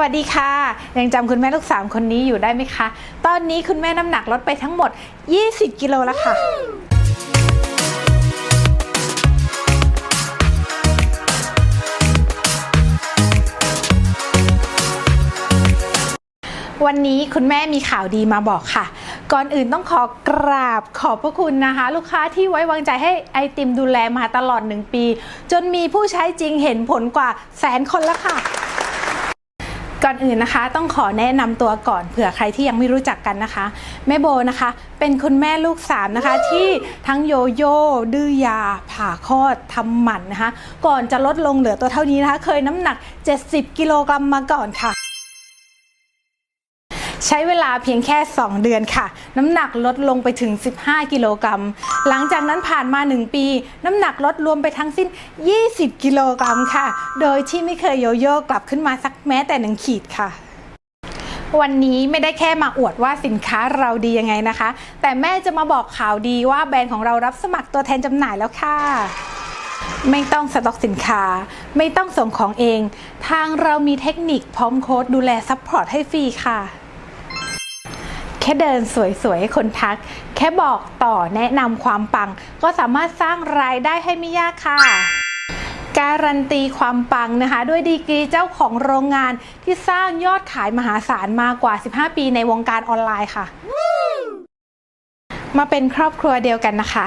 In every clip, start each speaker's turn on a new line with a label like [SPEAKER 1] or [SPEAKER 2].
[SPEAKER 1] วัสดีค่ะ ยังจำคุณแม่ลูกสามคนนี้อยู่ได้ไหมคะ ตอนนี้คุณแม่น้ำหนักลดไปทั้งหมด 20 กิโลแล้วค่ะ วันนี้คุณแม่มีข่าวดีมาบอกค่ะ ก่อนอื่นต้องขอกราบขอบพระคุณนะคะ ลูกค้าที่ไว้วางใจให้ไอติมดูแลมาตลอดหนึ่งปี จนมีผู้ใช้จริงเห็นผลกว่าแสนคนแล้วค่ะ ก่อนอื่นนะคะต้องขอแนะนำตัวก่อนเผื่อใครที่ยังไม่รู้จักกันนะคะ แม่โบนะคะ เป็นคุณแม่ลูกสามนะคะ ที่ทั้งโยโย่ดื้อยา ผ่าคลอดทำหมันนะคะ ก่อนจะลดลงเหลือตัวเท่านี้นะคะ เคยน้ำหนัก 70 กิโลกรัมมาก่อนค่ะ ใช้เวลาเพียงแค่ 2 เดือนค่ะ น้ำหนักลดลงไปถึง 15 กิโลกรัม หลังจากนั้นผ่านมา 1 ปี น้ำหนักลดรวมไปทั้งสิ้น 20 กิโลกรัมค่ะ โดยที่ไม่เคยโยโย่กลับขึ้นมาสักแม้แต่หนึ่งขีดค่ะวันนี้ไม่ได้แค่มาอวดว่าสินค้าเราดียังไงนะคะ แต่แม่จะมาบอกข่าวดีว่าแบรนด์ของเรารับสมัครตัวแทนจำหน่ายแล้วค่ะ ไม่ต้องสต็อกสินค้า ไม่ต้องส่งของเอง ทางเรามีเทคนิคพร้อมโค้ดดูแลซัพพอร์ตให้ฟรีค่ะ ค่เดินสวยๆให้คนทัก แค่บอกต่อแนะนำความปัง ก็สามารถสร้างรายได้ให้ไม่ยากค่ะการันตีความปังนะคะ ด้วยดีกรีเจ้าของโรงงานที่สร้างยอดขายมหาศาลมากว่า 15 ปีในวงการออนไลน์ค่ะ มาเป็นครอบครัวเดียวกันนะคะ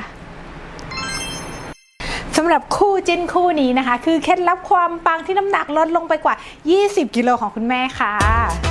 [SPEAKER 1] สำหรับคู่จิ้นคู่นี้นะคะ คือเคล็ดลับความปังที่น้ำหนักลดลงไปกว่า 20 กิโลของคุณแม่ค่ะ